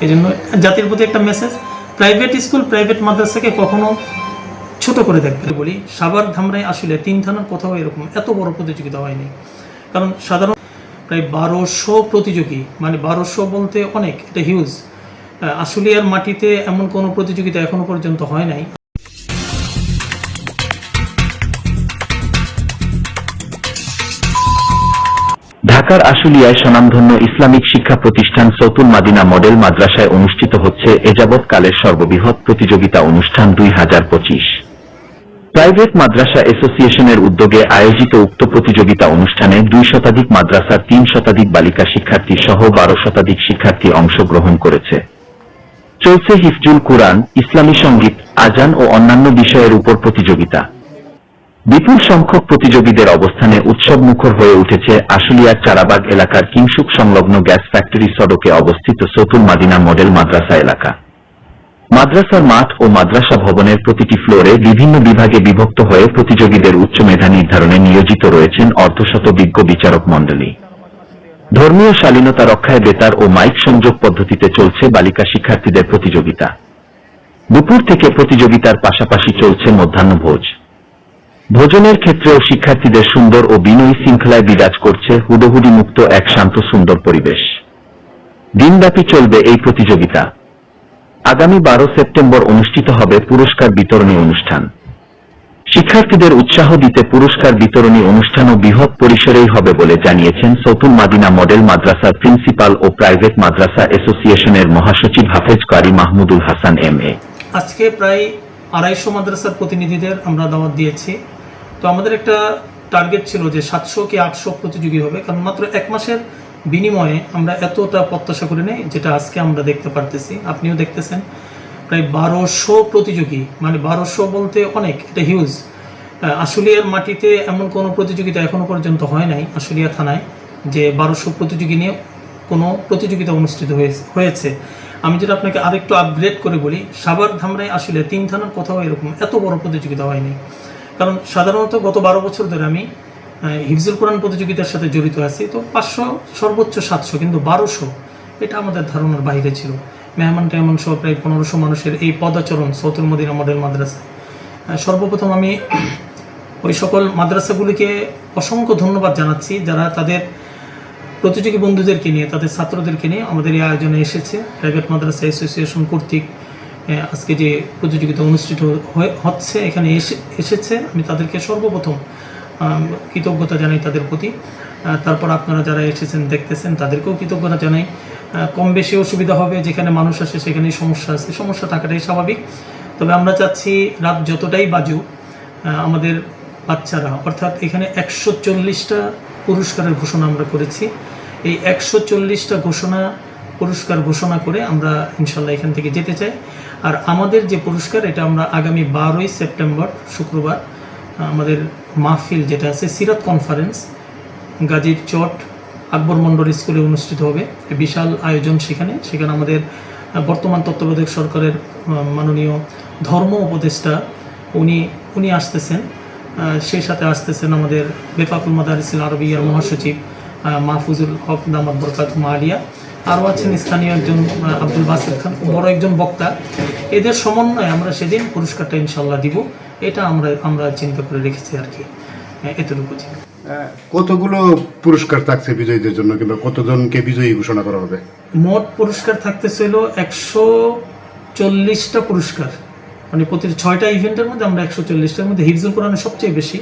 এই জন্য জাতির প্রতি একটা মেসেজ প্রাইভেট স্কুল প্রাইভেট মাদ্রাসাকে কখনো ছোট করে দেখবে বলি সাবার ধামরাই আসলে তিন থানার কোথাও এরকম এত বড় প্রতিযোগিতা হয়নি। কারণ সাধারণ প্রায় বারোশো প্রতিযোগী মানে বারোশো বলতে অনেক, এটা হিউজ আশুলিয়ার মাটিতে এমন কোনো প্রতিযোগিতা এখনও পর্যন্ত হয় নাই। ঢাকার আশুলিয়ায় স্বনামধন্য ইসলামিক শিক্ষা প্রতিষ্ঠান সৌতুল মাদিনা মডেল মাদ্রাসায় অনুষ্ঠিত হচ্ছে এযাবৎকালের সর্ববৃহৎ প্রতিযোগিতা অনুষ্ঠান দুই হাজার পঁচিশ। প্রাইভেট মাদ্রাসা অ্যাসোসিয়েশনের উদ্যোগে আয়োজিত উক্ত প্রতিযোগিতা অনুষ্ঠানে দুই শতাধিক মাদ্রাসার তিন শতাধিক বালিকা শিক্ষার্থী সহ বারো শতাধিক শিক্ষার্থী অংশগ্রহণ করেছে। চলছে হিফজুল কুরআন, ইসলামী সংগীত, আজান ও অন্যান্য বিষয়ের উপর প্রতিযোগিতা। বিপুল সংখ্যক প্রতিযোগীদের অবস্থানে উৎসব মুখর হয়ে উঠেছে আশুলিয়ার চারাবাগ এলাকার কিংসুক সংলগ্ন গ্যাস ফ্যাক্টরি সড়কে অবস্থিত সতুল মাদিনা মডেল মাদ্রাসা এলাকা। মাদ্রাসার মাঠ ও মাদ্রাসা ভবনের প্রতিটি ফ্লোরে বিভিন্ন বিভাগে বিভক্ত হয়ে প্রতিযোগীদের উচ্চ মেধা নির্ধারণে নিয়োজিত রয়েছেন অর্ধশত বিজ্ঞ বিচারক মণ্ডলী। ধর্মীয় শালীনতা রক্ষায় বেতার ও মাইক সংযোগ পদ্ধতিতে চলছে বালিকা শিক্ষার্থীদের প্রতিযোগিতা। দুপুর থেকে প্রতিযোগিতার পাশাপাশি চলছে মধ্যাহ্নভোজ। ভোজনের ক্ষেত্রেও শিক্ষার্থীদের সুন্দর ও বিনয়ী শৃঙ্খলায় বিরাজ করছে হুডোহুডি মুক্ত এক শান্ত সুন্দর পরিবেশ। দিনব্যাপী চলবে এই প্রতিযোগিতা। আগামী বারো সেপ্টেম্বর অনুষ্ঠিত হবে পুরস্কার বিতরণী অনুষ্ঠান। শিক্ষার্থীদের উৎসাহ দিতে পুরস্কার বিতরণী অনুষ্ঠানও বৃহৎ পরিসরেই হবে বলে জানিয়েছেন সৌতুল মাদিনা মডেল মাদ্রাসার প্রিন্সিপাল ও প্রাইভেট মাদ্রাসা অ্যাসোসিয়েশনের মহাসচিব হাফেজ কারি মাহমুদুল হাসান এম এ। আজকে প্রায় আড়াইশো মাদ্রাসার প্রতিনিধিদের আমরা দাওয়াত দিয়েছি। তো আমাদের একটা টার্গেট ছিল যে সাতশো কি আটশো প্রতিযোগী হবে, কারণ মাত্র এক মাসের বিনিময়ে আমরা এতটা প্রত্যাশা করে নাই যেটা আজকে আমরা দেখতে পারতেছি। আপনিও দেখতেছেন, প্রায় বারোশো প্রতিযোগী মানে বারোশো বলতে অনেক, এটা হিউজ আশুলিয়ার মাটিতে এমন কোনো প্রতিযোগিতা এখনও পর্যন্ত হয় নাই, আশুলিয়া থানায়, যে বারোশো প্রতিযোগী নিয়ে কোনো প্রতিযোগিতা অনুষ্ঠিত হয়েছে। আমি যেটা আপনাকে আরেকটু আপগ্রেড করে বলি সাবার ধামরাই আসলে তিন থানার কোথাও এরকম এত বড় প্রতিযোগিতা হয়নি। কারণ সাধারণত গত বারো বছর ধরে আমি হিফজুল কোরআন প্রতিযোগিতার সাথে জড়িত আছি তো পাঁচশো সর্বোচ্চ সাতশো কিন্তু বারোশো এটা আমাদের ধারণার বাইরে ছিল। মেহমান টেহমান সহ প্রায় পনেরোশো মানুষের এই পদাচরণ সৌতুল মদিনা মডেল মাদ্রাসায় আহ, সর্বপ্রথম আমি ওই সকল মাদ্রাসাগুলিকে অসংখ্য ধন্যবাদ জানাচ্ছি যারা তাদের প্রতিযোগী বন্ধুদেরকে নিয়ে, তাদের ছাত্রদেরকে নিয়ে আমাদের এই আয়োজনে এসেছে প্রাইভেট মাদ্রাসা অ্যাসোসিয়েশন কর্তৃক আজকে যে প্রতিযোগিতা অনুষ্ঠিত হচ্ছে, এখানে এসে, এসেছে। আমি তাদেরকে সর্বপ্রথম কৃতজ্ঞতা জানাই তাদের প্রতি। তারপর আপনারা যারা এসেছেন, দেখতেছেন, তাদেরকেও কৃতজ্ঞতা জানাই। কম বেশি অসুবিধা হবে, যেখানে মানুষ আসে সেখানেই সমস্যা আছে। সমস্যা থাকাটাই স্বাভাবিক। তবে আমরা চাচ্ছি রাত যতটাই বাজুক আমাদের বাচ্চারা, অর্থাৎ এখানে একশো চল্লিশটা পুরস্কারের ঘোষণা আমরা করেছি। এই একশো চল্লিশটা ঘোষণা, পুরস্কার ঘোষণা করে আমরা ইনশাল্লাহ এখান থেকে যেতে চাই। আর আমাদের যে পুরস্কার, এটা আমরা আগামী বারোই সেপ্টেম্বর, শুক্রবার, আমাদের মাহফিল যেটা আছে, সিরাত কনফারেন্স, গাজীর চট, আকবর মন্ডল স্কুলে অনুষ্ঠিত হবে। বিশাল আয়োজন সেখানে। সেখানে আমাদের বর্তমান তত্ত্বাবধায়ক সরকারের মাননীয় ধর্ম উপদেষ্টা, উনি উনি আসতেছেন। সেই সাথে আসতেছেন আমাদের বেফাকুল মাদারিসিল আরবিয়ার মহাসচিব মাহফুজুল হক দামাদ বরকাত আলিয়া আরও আছেন স্থানীয় একজন আব্দুল বাসির খান বড় একজন বক্তা। এদের সমন্বয়ে আমরা সেদিন পুরস্কারটা ইনশাল্লাহ দিব। এটা আমরা আমরা চিন্তা করে রেখেছি আর কি। এতটুকু কতগুলো পুরস্কার থাকছে বিজয়ীদের জন্য কিংবা কতজনকে বিজয়ী ঘোষণা করা হবে? মোট পুরস্কার থাকতেছিল একশো চল্লিশটা পুরস্কার। মানে প্রতি ছয়টা ইভেন্টের মধ্যে আমরা একশো চল্লিশটার মধ্যে হিফজুল কোরআনে সবচেয়ে বেশি।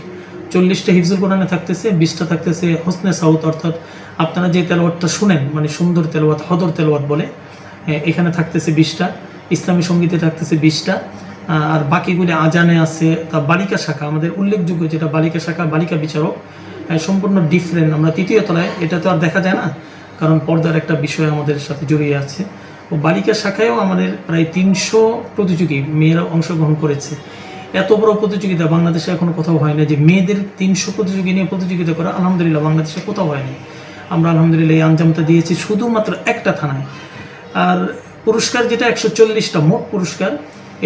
চল্লিশটা হিফজুল কোরআনে থাকতেছে, বিশটা থাকতেছে হোসনে সাউথ অর্থাৎ আপনারা যে তেলোয়াতটা শুনেন মানে সুন্দর তেলোয়াত হদর তেলোয়াত বলে এ- এখানে থাকতেছে বিশটা, ইসলামী সঙ্গীতে থাকতেছে বিশটা আর বাকিগুলি আজানে আছে, তা বালিকা শাখা, আমাদের উল্লেখযোগ্য যেটা বালিকা শাখা, বালিকা বিচারক সম্পূর্ণ ডিফারেন্ট আমরা তৃতীয় তলায়, এটা তো আর দেখা যায় না, কারণ পর্দার একটা বিষয় আমাদের সাথে জড়িয়ে আছে। ও বালিকা শাখায়ও আমাদের প্রায় তিনশো প্রতিযোগী মেয়েরা অংশগ্রহণ করেছে। এত বড় প্রতিযোগিতা বাংলাদেশে এখনও কোথাও হয় না যে মেয়েদের তিনশো প্রতিযোগী নিয়ে প্রতিযোগিতা করা আলহামদুলিল্লাহ বাংলাদেশে কোথাও হয়নি আমরা আলহামদুলিল্লাহ এই আঞ্জামটা দিয়েছি শুধুমাত্র একটা থানায়। আর পুরস্কার যেটা একশো চল্লিশটা, মোট পুরস্কার,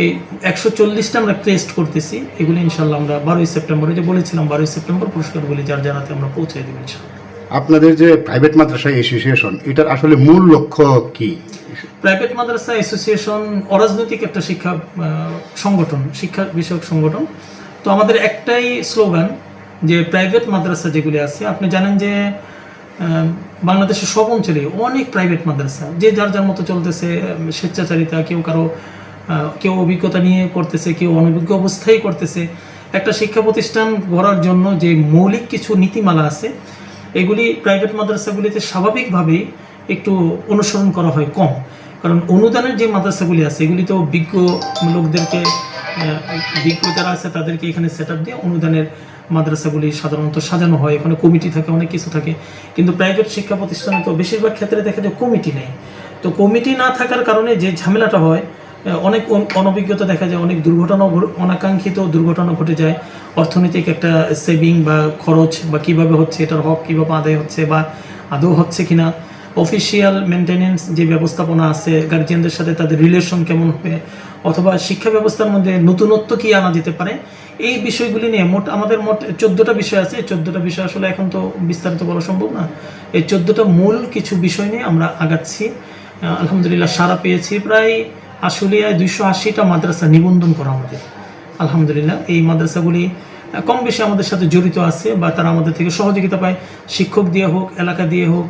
এই একশো চল্লিশটা আমরা টেস্ট করতেছি। এগুলি ইনশাল্লাহ আমরা বারোই সেপ্টেম্বরে যে বলেছিলাম, বারোই সেপ্টেম্বর পুরস্কারগুলি যার জানাতে আমরা পৌঁছে দেবো ইনশাল্লাহ। আপনাদের যে প্রাইভেট মাদ্রাসা অ্যাসোসিয়েশন এটার আসলে মূল লক্ষ্য কি? প্রাইভেট মাদ্রাসা অ্যাসোসিয়েশন অরাজনৈতিক একটা শিক্ষা সংগঠন, শিক্ষা বিষয়ক সংগঠন। তো আমাদের একটাই স্লোগান যে প্রাইভেট মাদ্রাসা যেগুলি আছে, আপনি জানেন যে বাংলাদেশের সব অঞ্চলে অনেক প্রাইভেট মাদ্রাসা, যে যার যার মতো চলতেছে স্বেচ্ছাচারিতা, কেউ কারও কেউ অভিজ্ঞতা নিয়ে করতেছে, কেউ অনভিজ্ঞ অবস্থায় করতেছে। একটা শিক্ষা প্রতিষ্ঠান গড়ার জন্য যে মৌলিক কিছু নীতিমালা আছে, এগুলি প্রাইভেট মাদ্রাসাগুলিতে স্বাভাবিকভাবেই একটু অনুসরণ করা হয় কম। কারণ অনুদানের যে মাদ্রাসাগুলি আছে এগুলি তো বিজ্ঞ লোকদেরকে বিজ্ঞ যারা আছে তাদেরকে এখানে সেট দিয়ে অনুদানের মাদ্রাসাগুলি সাধারণত সাজানো হয়। এখানে কমিটি থাকে, অনেক কিছু থাকে। কিন্তু প্রাইভেট শিক্ষা প্রতিষ্ঠানে তো বেশিরভাগ ক্ষেত্রে দেখা যায় কমিটি নেই। তো কমিটি না থাকার কারণে যে ঝামেলাটা হয় অনেক অনভিজ্ঞতা দেখা যায়, অনেক দুর্ঘটনা অনাকাঙ্ক্ষিত দুর্ঘটনা ঘটে যায়। অর্থনৈতিক একটা সেভিং বা খরচ বা কীভাবে হচ্ছে, এটার হক কীভাবে আদায় হচ্ছে বা আদৌ হচ্ছে কিনা অফিসিয়াল মেনটেনেন্স যে ব্যবস্থাপনা আছে গার্জিয়ানদের সাথে তাদের রিলেশন কেমন হবে, অথবা শিক্ষা ব্যবস্থার মধ্যে নতুনত্ব কি আনা যেতে পারে, এই বিষয়গুলি নিয়ে মোট, আমাদের মোট চোদ্দোটা বিষয় আছে। চোদ্দোটা বিষয় আসলে এখন তো বিস্তারিত বলা সম্ভব না। এই চোদ্দোটা মূল কিছু বিষয় নিয়ে আমরা আগাচ্ছি। আলহামদুলিল্লাহ সারা পেয়েছি। প্রায় আশুলিয়ায় দুইশো আশিটা মাদ্রাসা নিবন্ধন করা আমাদের। আলহামদুলিল্লাহ, এই মাদ্রাসাগুলি কম বেশি আমাদের সাথে জড়িত আছে বা তারা আমাদের থেকে সহযোগিতা পায়। শিক্ষক দিয়ে হোক, এলাকা দিয়ে হোক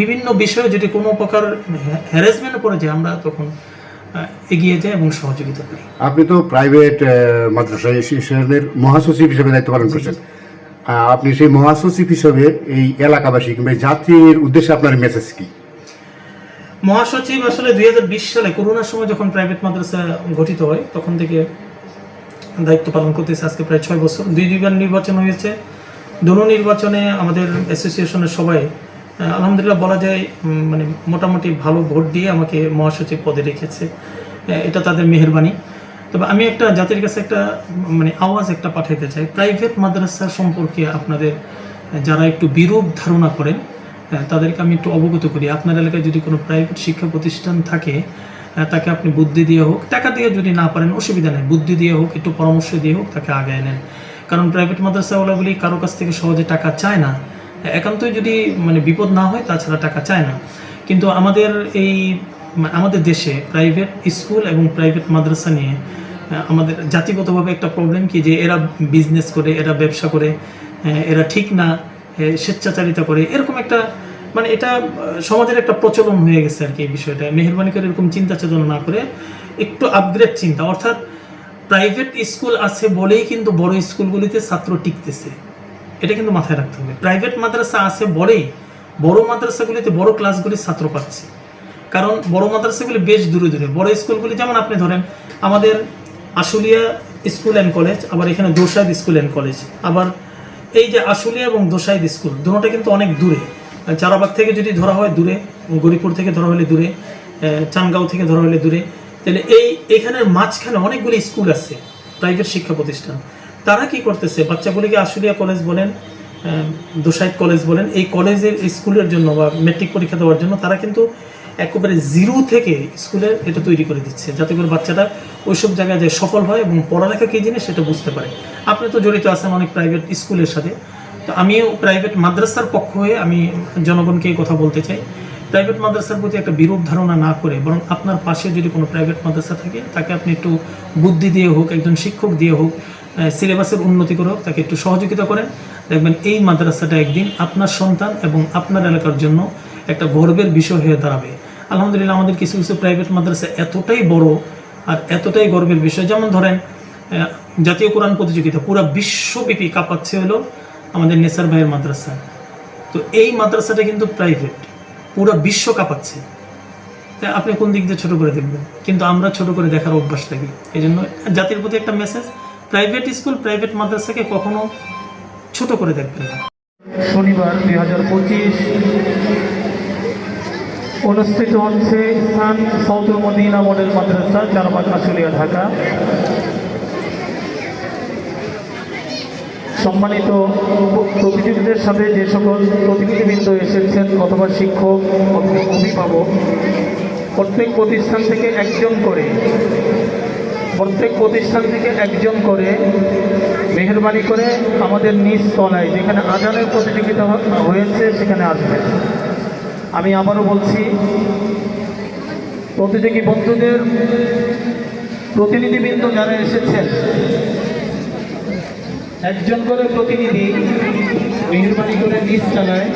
বিভিন্ন বিষয়ে যদি কোনো প্রকার হ্যারাসমেন্টে পড়ে যায় আমরা তখন এগিয়ে যাই এবং সহযোগিতা করি। আপনি তো প্রাইভেট মাদ্রাসা অ্যাসোসিয়েশনের মহাসচিব হিসেবে দায়িত্ব পালন করছেন। আপনি সেই মহাসচিব হিসেবে এই এলাকাবাসী কিংবা জাতির উদ্দেশ্যে আপনার মেসেজ কি? মহাসচিব আসলে দুই হাজার বিশ সালে করোনার সময় যখন প্রাইভেট মাদ্রাসা গঠিত হয় তখন থেকে দায়িত্ব পালন করতেছে আজকে প্রায় ছয় বছর। দুই দুইবার নির্বাচন হয়েছে। দোনো নির্বাচনে আমাদের অ্যাসোসিয়েশনের সবাই আলহামদুলিল্লাহ বলা যায় মানে মোটামুটি ভালো ভোট দিয়ে আমাকে মহাসচিব পদে রেখেছে। এটা তাদের মেহরবানি। তবে আমি একটা জাতির কাছে একটা মানে আওয়াজ একটা পাঠাইতে চাই। প্রাইভেট মাদ্রাসা সম্পর্কে আপনাদের, যারা একটু বিরূপ ধারণা করেন তাদেরকে আমি একটু অবগত করি। আপনার এলাকায় যদি কোনো প্রাইভেট শিক্ষা প্রতিষ্ঠান থাকে তাকে আপনি বুদ্ধি দিয়ে হোক, টাকা দিয়ে যদি না পারেন, অসুবিধা নেই। বুদ্ধি দিয়ে হোক, একটু পরামর্শ দিয়ে হোক, তাকে আগায় নেন। কারণ প্রাইভেট মাদ্রাসাওয়ালাগুলি কারও কাছ থেকে সহজে টাকা চায় না। একান্তই যদি মানে বিপদ না হয়, তাছাড়া টাকা চায় না। কিন্তু আমাদের এই আমাদের দেশে প্রাইভেট স্কুল এবং প্রাইভেট মাদ্রাসা নিয়ে আমাদের জাতিগতভাবে একটা প্রবলেম কি যে এরা বিজনেস করে, এরা ব্যবসা করে এরা ঠিক না স্বেচ্ছাচারিতা করে। এরকম একটা মানে এটা সমাজের একটা প্রচলন হয়ে গেছে আর কি এই বিষয়টা। মেহরবানি করে এরকম চিন্তা চেতনা না করে একটু আপগ্রেড চিন্তা। অর্থাৎ প্রাইভেট স্কুল আছে বলেই কিন্তু বড় স্কুলগুলিতে ছাত্র টিকতেছে। এটা কিন্তু মাথায় রাখতে হবে। প্রাইভেট মাদ্রাসা আছে বলেই বড় মাদ্রাসাগুলিতে বড় ক্লাসগুলির ছাত্র পাচ্ছে। কারণ বড় মাদ্রাসাগুলি বেশ দূরে দূরে। বড় স্কুলগুলি যেমন আপনি ধরেন, আমাদের আশুলিয়া স্কুল অ্যান্ড কলেজ আবার এখানে দোসাইদ স্কুল অ্যান্ড কলেজ আবার এই যে আশুলিয়া এবং দোসাইদ স্কুল, দুটোটা কিন্তু অনেক দূরে। চারাবাগ থেকে যদি ধরা হয় দূরে গরিপুর থেকে ধরা হলে দূরে চানগাঁও থেকে ধরা হলে দূরে। তাহলে এই, এখানের মাঝখানে অনেকগুলি স্কুল আছে প্রাইভেট শিক্ষা প্রতিষ্ঠান। তারা কি করতেছে? বাচ্চাগুলিকে আশুলিয়া কলেজ বলেন দোসাইদ কলেজ বলেন, এই কলেজের স্কুলের জন্য বা মেট্রিক পরীক্ষা দেওয়ার জন্য তারা কিন্তু একেবারে জিরো থেকে স্কুলে এটা তৈরি করে দিচ্ছে, যাতে করে বাচ্চাটা ওইসব জায়গায় যে সফল হয় এবং পড়ালেখা কী জিনিস সেটা বুঝতে পারে। আপনি তো জড়িত আছেন অনেক প্রাইভেট স্কুলের সাথে, তো আমিও প্রাইভেট মাদ্রাসার পক্ষ হয়ে আমি জনগণকে কথা বলতে চাই। প্রাইভেট মাদ্রাসার প্রতি একটা বিরূপ ধারণা না করে, বরং আপনার পাশে যদি কোনো প্রাইভেট মাদ্রাসা থাকে, তাকে আপনি একটু বুদ্ধি দিয়ে হোক, একজন শিক্ষক দিয়ে হোক সিলেবাসের উন্নতি করে, তাকে একটু সহযোগিতা করেন দেখবেন এই মাদ্রাসাটা একদিন আপনার সন্তান এবং আপনার এলাকার জন্য একটা গর্বের বিষয় হয়ে দাঁড়াবে। আলহামদুলিল্লাহ, আমাদের কিছু কিছু প্রাইভেট মাদ্রাসা এতটাই বড় আর এতটাই গর্বের বিষয়। যেমন ধরেন জাতীয় কোরআন প্রতিযোগিতা, পুরো বিশ্বব্যাপী কাঁপাচ্ছে হলো আমাদের নেসার ভাইয়ের মাদ্রাসা। তো এই মাদ্রাসাটা কিন্তু প্রাইভেট পুরো বিশ্ব কাঁপাচ্ছে। তাই আপনি কোন দিক দিয়ে ছোটো করে দেখবেন? কিন্তু আমরা ছোট করে দেখার অভ্যাস থাকি। এই জন্য জাতির প্রতি একটা মেসেজ প্রাইভেট স্কুল, প্রাইভেট মাদ্রাসাকে কখনো ছোট করে দেখবেন না। শনিবার দুই হাজার পঁচিশ অনুষ্ঠিত হচ্ছে স্থান সৌদুল মদিনা মডেল মাদ্রাসা চারবাগ আশুলিয়া, ঢাকা। সম্মানিত প্রতিযোগীদের সাথে যে সকল প্রতিনিধিবৃন্দ এসেছেন অথবা শিক্ষক অথবা অভিভাবক, প্রত্যেক প্রতিষ্ঠান থেকে একজন করে প্রত্যেক প্রতিষ্ঠান থেকে একজন করে মেহরবানি করে আমাদের নিজ তলায়, যেখানে আজানের প্রতিযোগিতা হয়েছে, সেখানে আসবেন আমি আবারও বলছি, প্রতিযোগী বন্ধুদের প্রতিনিধিবৃন্দ যারা এসেছেন, একজন করে প্রতিনিধি মেহরবানি করে নিজ চালায়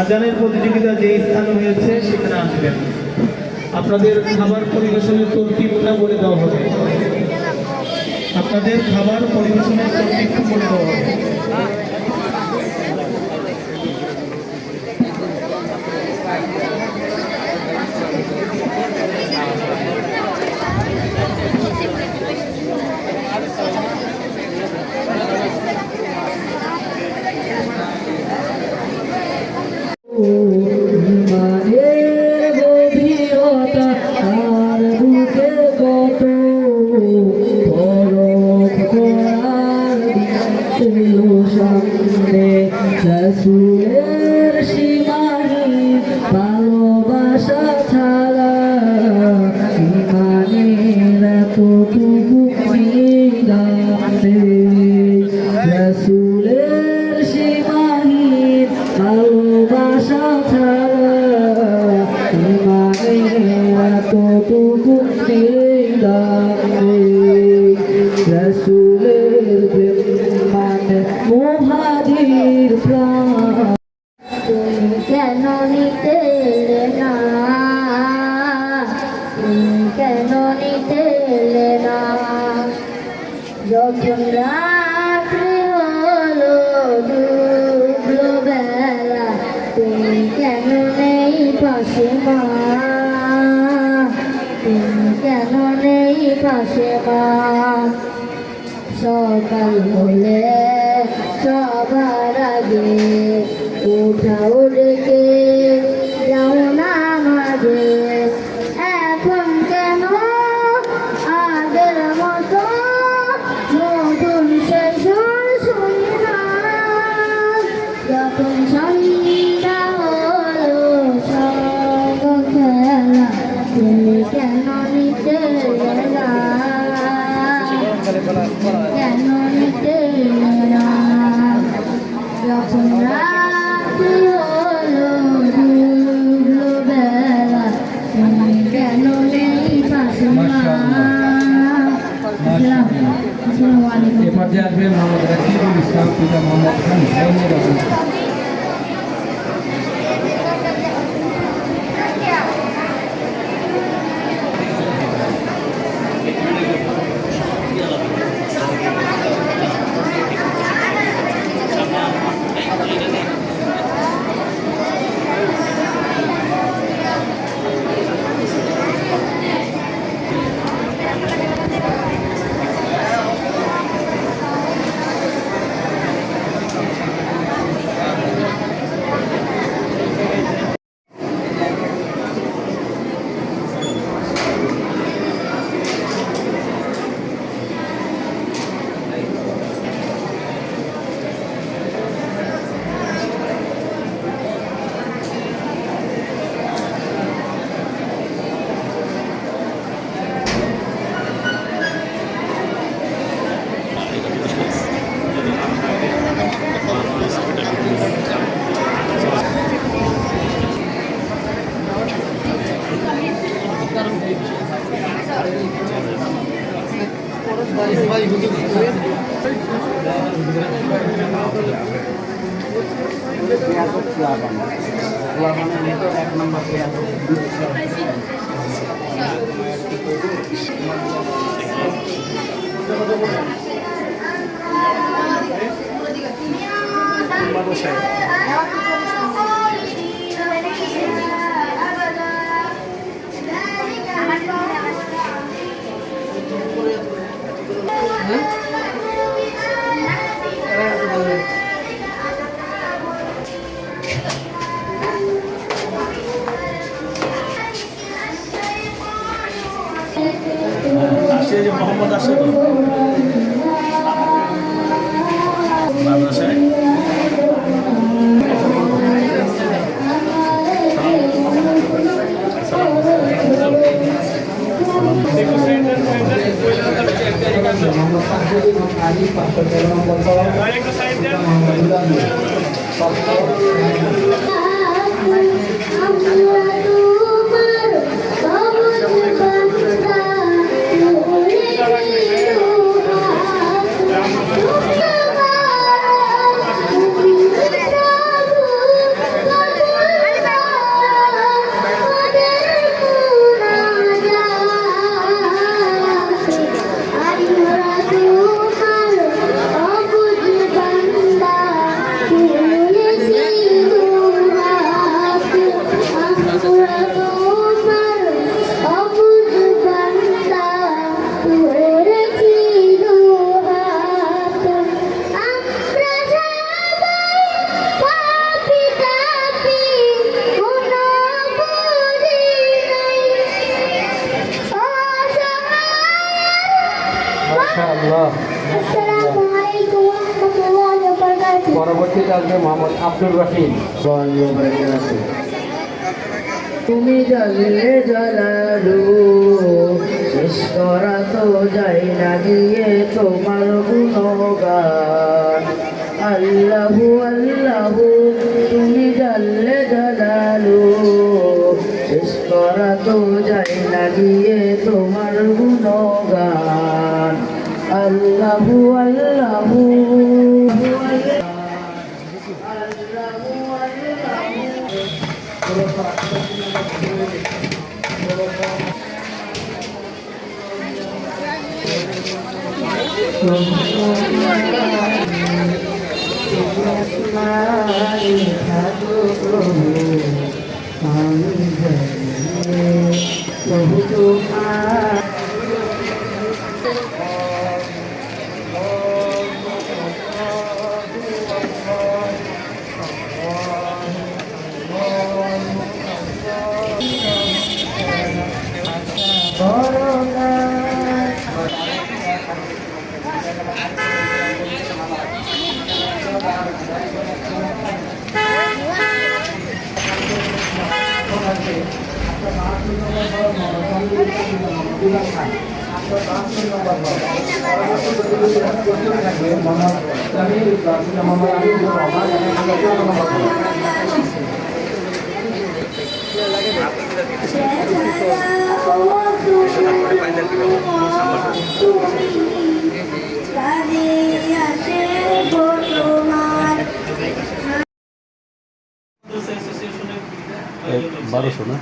আজানের প্রতিযোগিতা যে স্থান হয়েছে, সেখানে আসবেন। আপনাদের খাবার পরিবেশনের তরতিবটা বলে দেওয়া হবে। আপনাদের খাবার পরিবেশনের তরতিবটা বলে দেওয়া হবে। কেন নেই পাশে মা সকাল হলে সবার আগে উঠাও আলাইকুম এ পর্যায়ে আসবে মোহাম্মদ রাকিবুল ইসলাম পিতা মোহাম্মদ খান হুসাইনের অবস্থা আসছে যে মোহাম্মদ আসে Muhammad Fahri, Muhammad Ali, Pak Saudara Muhammad Muhammad Muhammad ওয়া পরবর্তীতে আসবে মোহাম্মদ আব্দুর রহিম। তুমি জলালু শেষ করা তো যাই না গিয়ে তোমার গুণগান। আল্লাহু আল্লাহু, তুমি জলালু শেষ করা তো যাই না গিয়ে আল্লাহু আল্লাহু আল্লাহু আল্লাহু প্রভু তোমার বারোশো না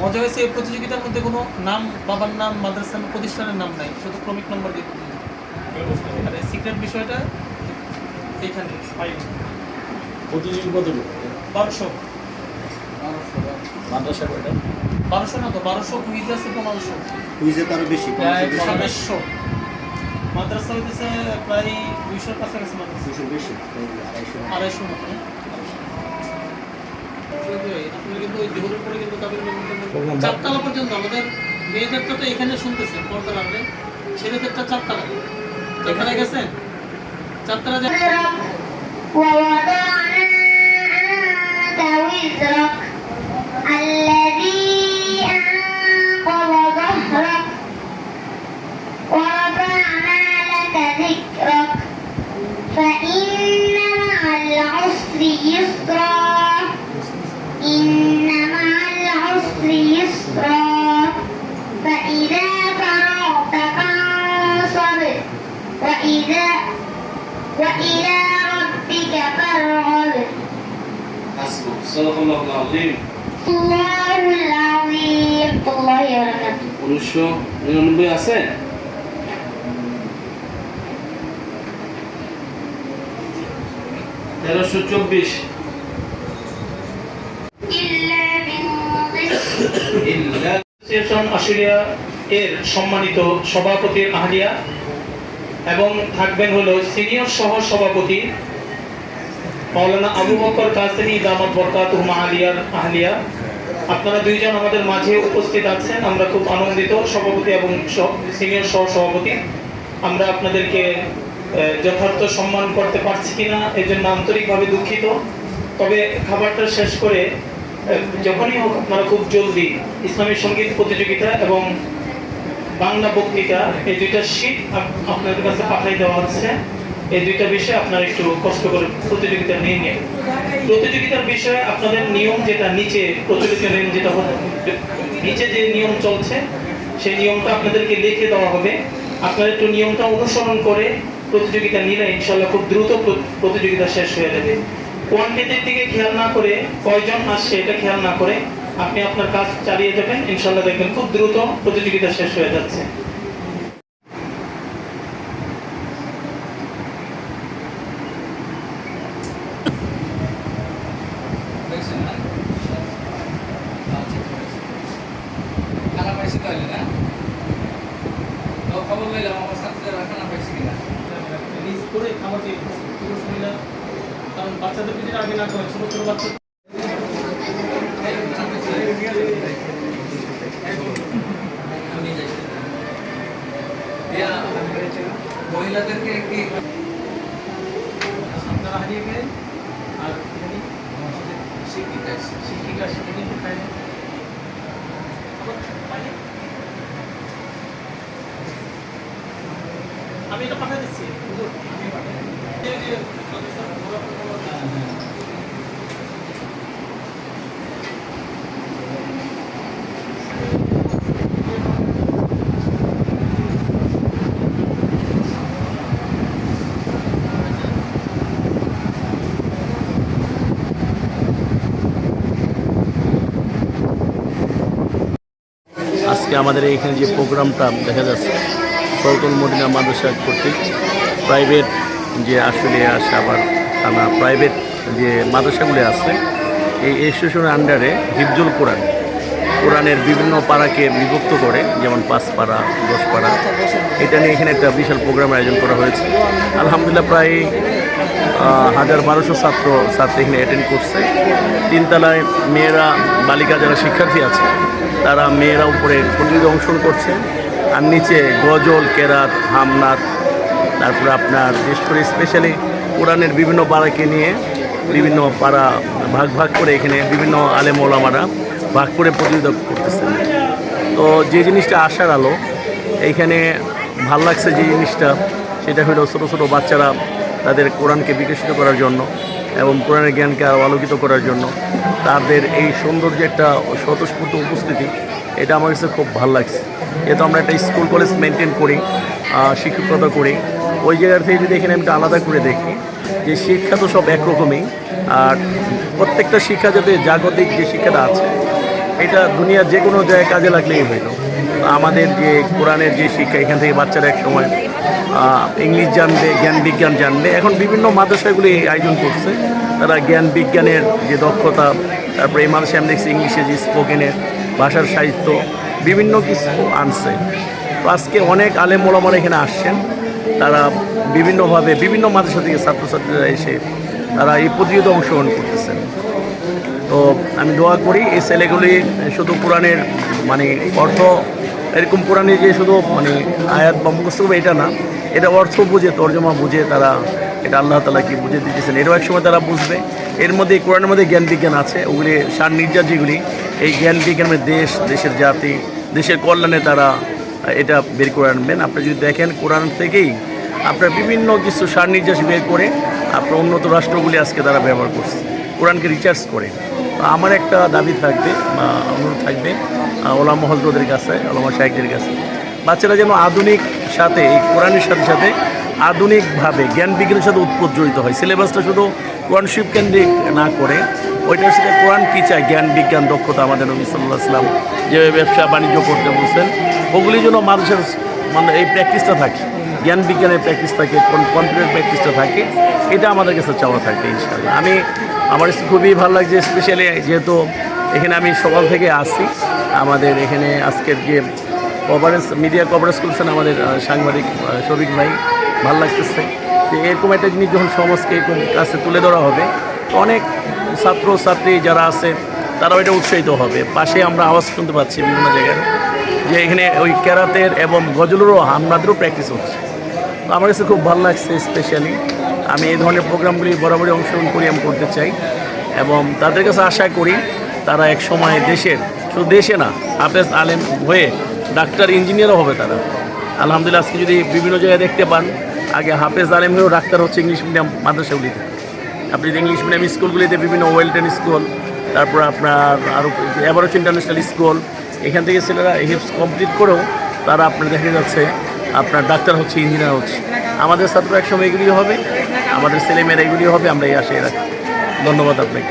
মজা হয়েছে এই প্রতিযোগিতার মধ্যে কোনো নাম বাবার নাম, মাদ্রাসার প্রতিষ্ঠানের নাম নাই, শুধু ক্রমিক নম্বর দিয়ে। সিক্রেট বিষয়টা, এইখানে প্রতিযোগী কতটুকু বারোশো। মাদ্রাসা কয়টা? বারোশো না তো বারোশো কুইজ আছে পনেরোশো কুইজে তারও বেশি প্রায় সাতাশশো মাদ্রাসা হইতেছে প্রায় দুইশোর কাছাকাছি মাদ্রাসা। দুশো বেশি আড়াইশো আড়াইশো মতো। চারতলা পর্যন্ত আমাদের মেয়েদেরটা তো এখানে শুনতেছেন পর্দা রাখলে ছেলেদেরটা চারতলা চারতলা গেছেন চারতলা ذوي الزرق صدق الله العظيم الله العظيم الله وبركاته উনিশশো নিরানব্বই আছে তেরোশো চব্বিশ إلا من ضمن অ্যাসোসিয়েশন আশুলিয়া এর সম্মানিত সভাপতি আহলিয়া এবং থাকবেন হলো সিনিয়র সহ সভাপতি মৌলানা আবু বকর কাসেমি দামাত বরকাত আলিয়ার আহলিয়া। আপনারা দুইজন আমাদের মাঝে উপস্থিত আছেন, আমরা খুব আনন্দিত, সভাপতি এবং সিনিয়র সহ সভাপতি আমরা আপনাদেরকে যথার্থ সম্মান করতে পারছি কিনা এর জন্য আন্তরিকভাবে দুঃখিত। তবে খাবারটা শেষ করে যখনই হোক আপনারা খুব জলদি ইসলামী সংগীত প্রতিযোগিতা এবং বাংলা বক্তৃতা, এই দুইটা শীট আপনাদের কাছে পাঠাই দেওয়া হচ্ছে। এই দুইটা বিষয় আপনারা একটু কষ্ট করে প্রতিযোগিতা নিয়ে নিন প্রতিযোগিতার বিষয়ে আপনাদের নিয়ম যেটা, নিচে প্রচলিত নিয়ম যেটা হচ্ছে নিচে যে নিয়ম চলছে, সেই নিয়মটা আপনাদেরকে লিখে দেওয়া হবে। আপনারা একটু নিয়মটা অনুসরণ করে প্রতিযোগিতা নিলে ইনশাল্লাহ খুব দ্রুত প্রতিযোগিতা শেষ হয়ে যাবে। কোয়ান্টিটির দিকে খেয়াল না করে কয়জন আসছে এটা খেয়াল না করে আপনি আপনার কাজ চালিয়ে যাবেন ইনশাল্লাহ দেখবেন খুব দ্রুত প্রতিযোগিতা শেষ হয়ে যাচ্ছে আমাদের পুরুষ মহিলা কারণ বাচ্চাদেরকে যেটা আগে না করে ছোটো ছোটো বাচ্চা মহিলাদেরকে কি আপনারা হারিয়ে গেলেন আর এখানে শিক্ষিকা শিক্ষিকা সেটা কিন্তু খায় না আমি এটা পাঠিয়ে দিচ্ছি আজকে আমাদের এইখানে যে প্রোগ্রামটা দেখা যাচ্ছে সরকল মদিনা মাদ্রাসা কর্তৃক প্রাইভেট যে আসলে আসে আবার থানা প্রাইভেট যে মাদ্রাসাগুলি আছে, এই অ্যাসোসিয়েশনের আন্ডারে হিফজুল কোরআন, কোরআনের বিভিন্ন পাড়াকে বিভক্ত করে, যেমন পাঁচ পাড়া, দশ পাড়া, এটা নিয়ে এখানে একটা বিশাল প্রোগ্রাম আয়োজন করা হয়েছে। আলহামদুলিল্লাহ প্রায় হাজার বারোশো ছাত্র, ছাত্রী এখানে অ্যাটেন্ড করছে। তিনতলায় মেয়েরা, বালিকা যারা শিক্ষার্থী আছে তারা মেয়েরা উপরে অংশগ্রহণ করছে। আর নিচে গজল, কেরাত হামনাথ তারপরে আপনার বিশেষ করে স্পেশালি কোরআনের বিভিন্ন পাড়াকে নিয়ে বিভিন্ন পাড়া ভাগ ভাগ করে এখানে বিভিন্ন আলেম ওলামারা ভাগ করে প্রতিযোগিতা করতেছেন তো যে জিনিসটা আসার আলো, এইখানে ভালো লাগছে যে জিনিসটা, সেটা হলো ছোটো ছোটো বাচ্চারা তাদের কোরআনকে বিকশিত করার জন্য এবং কোরআনের জ্ঞানকে আরও আলোকিত করার জন্য তাদের এই সৌন্দর্য একটা স্বতঃস্ফূর্ত উপস্থিতি, এটা আমার কাছে খুব ভালো লাগছে। যেহেতু আমরা একটা স্কুল কলেজ মেনটেন করি শিক্ষকতা করি, ওই জায়গার থেকে যদি এখানে আমি আলাদা করে দেখি যে শিক্ষা তো সব একরকমই, আর প্রত্যেকটা শিক্ষা যাতে জাগতিক যে শিক্ষাটা আছে, এটা দুনিয়ার যে কোনো জায়গায় কাজে লাগলেই হইল। আমাদের যে কোরআনের যে শিক্ষা, এখান থেকে বাচ্চারা এক সময় ইংলিশ জানবে, জ্ঞান বিজ্ঞান জানবে। এখন বিভিন্ন মাদ্রাসাগুলি আয়োজন করছে। তারা জ্ঞান বিজ্ঞানের যে দক্ষতা, তারপরে এই মাদ্রাসায় আমি দেখছি ইংলিশে যে স্পোকেনের ভাষার সাহিত্য, বিভিন্ন কিছু আনছে। আজকে অনেক আলেম মোলামারা এখানে আসছেন। তারা বিভিন্নভাবে, বিভিন্ন মাদ্রাসা থেকে ছাত্রছাত্রীরা এসে তারা এই প্রতিযোগিতা অংশগ্রহণ করতেছেন। তো আমি দোয়া করি, এই ছেলেগুলি শুধু কোরআনের মানে অর্থ এরকম কোরআনে যে শুধু মানে আয়াত বা মুখস্থ এটা না। এটা অর্থ বুঝে, তর্জমা বুঝে, তারা এটা আল্লাহ তালা কি বুঝে দিতেছেন। এরও এক সময় তারা বুঝবে। এর মধ্যে কোরআনের মধ্যে জ্ঞান বিজ্ঞান আছে। ওগুলি সার নির্যাস যেগুলি এই জ্ঞান বিজ্ঞানের দেশ, দেশের জাতি, দেশের কল্যাণে তারা এটা বের করে আনবেন। আপনি যদি দেখেন কোরআন থেকেই আপনার বিভিন্ন কিছু সার নির্যাস বের করে আপনার উন্নত রাষ্ট্রগুলি আজকে তারা ব্যবহার করছে। কোরআনকে রিচার্জ করে। আমার একটা দাবি থাকবে বা অনুরোধ থাকবে ওলামা হজরতের কাছে, ওলামা শাহেকদের কাছে। বাচ্চারা যেন আধুনিক সাথে, এই কোরআনের সাথে সাথে আধুনিকভাবে, জ্ঞান বিজ্ঞানের সাথে উৎপত জড়িত হয়। সিলেবাসটা শুধু কোরআন শিব কেন্দ্রিক না করে, ওইটার সাথে কোরআন কী চায়? জ্ঞান বিজ্ঞান দক্ষতা আমাদের নবী সাল্লাহ আসলাম যেভাবে ব্যবসা বাণিজ্য করতে বলছেন, ওগুলি যেন মানুষের মানে এই প্র্যাকটিসটা থাকে। জ্ঞান বিজ্ঞানের প্র্যাকটিস থাকে কম্পিউটার প্র্যাকটিসটা থাকে, এটা আমাদের কাছে চাওয়া থাকে, ইনশাআল্লাহ। আমি, আমার খুবই ভালো লাগছে, স্পেশালি যেহেতু এখানে আমি সকাল থেকে আসি আমাদের এখানে আজকের যে কভারেজ মিডিয়া কভারেজ করছেন আমাদের সাংবাদিক শফিক ভাই, ভালো লাগতেছে। যে এরকম একটা জিনিস যখন সমাজকে এরকম কাছে তুলে ধরা হবে, অনেক ছাত্র ছাত্রী যারা আছে, তারাও এটা উৎসাহিত হবে। পাশে আমরা আওয়াজ শুনতে পাচ্ছি বিভিন্ন জায়গায় যে এখানে ওই ক্যারাতের এবং গজলেরও হামনাদেরও প্র্যাকটিস হচ্ছে। তো আমার কাছে খুব ভালো লাগছে স্পেশালি আমি এই ধরনের প্রোগ্রামগুলি বরাবরই অংশগ্রহণ করি, আমি করতে চাই। এবং তাদের কাছে আশা করি তারা এক সময় দেশের, শুধু দেশে না, হাফেজ আলেম হয়ে ডাক্তার, ইঞ্জিনিয়ারও হবে তারা। আলহামদুলিল্লাহ, আজকে যদি বিভিন্ন জায়গায় দেখতে পান, আগে হাফেজ আলেম হয়েও ডাক্তার হচ্ছে ইংলিশ মিডিয়াম মাদ্রাসাগুলিতে। আপনি যদি ইংলিশ মিডিয়াম স্কুলগুলিতে বিভিন্ন ওয়েলটন স্কুল, তারপর আপনার আরও এভারেজ ইন্টারন্যাশনাল স্কুল, এখান থেকে ছেলেরা হিপস কমপ্লিট করেও তারা আপনার দেখা যাচ্ছে, আপনার ডাক্তার হচ্ছে, ইঞ্জিনিয়ার হচ্ছে। আমাদের ছাত্র একসময় এগুলি হবে, আমাদের ছেলেমেয়েরা এগুলি হবে আমরা এই আশায় রাখি ধন্যবাদ আপনাকে।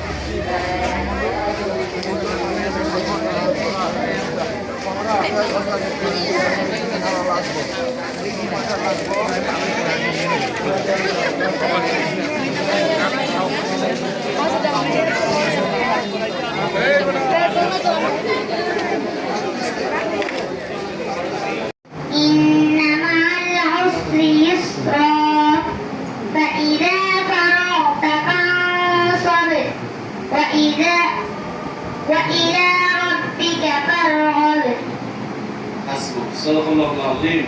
إن صدق الله العظيم.